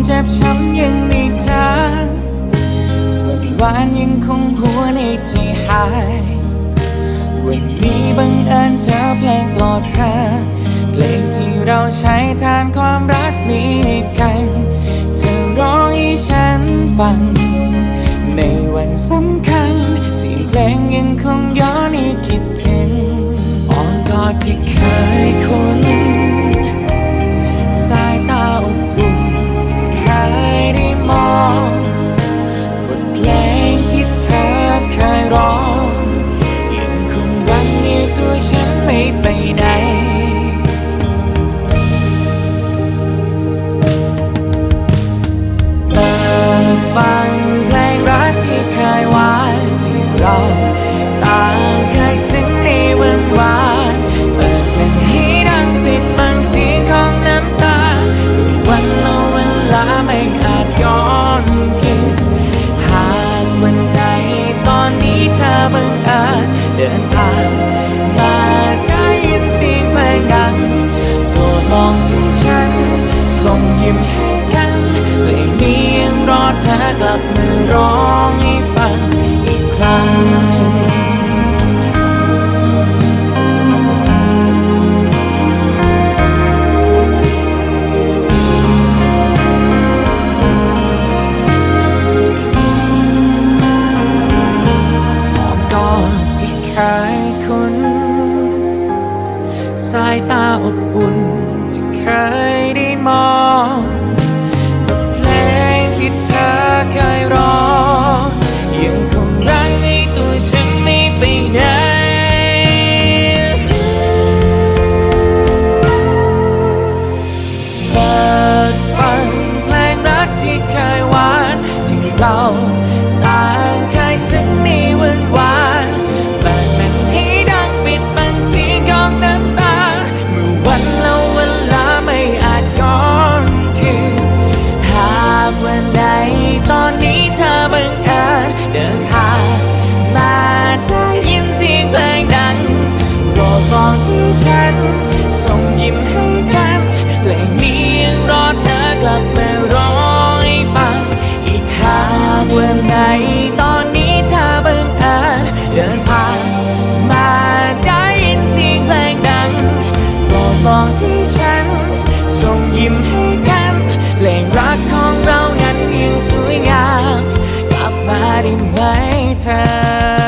ความเจ็บช้ำยังไม่จางวันวานยังคงหัวในใจหาย วันนี้บังเอิญเจอเพลงปลอดเธอเพลงที่เราใช้ทานความรักนี้ ไหน เปิดฟังเพลงรักที่เคยหวานที่เราต่างเคยซึ้งในวันวานเปิดมันให้ดังปิดบังเสียงของน้ำตาวันและเวลาไม่อาจย้อนคืนหากวันใดตอนนี้เธอบังเอิญเดินผ่านมา ยิ้มให้กันเพลงนี้ยังรอเธอกลับมาร้องให้ฟังอีกครั้งหอมกอดที่เคยคุ้นสายตาอบอุ่น เคยได้มอง ยิ้มให้กันเพลงรักของเรานั้นยังสวยงาม กลับมาได้ไหมเธอ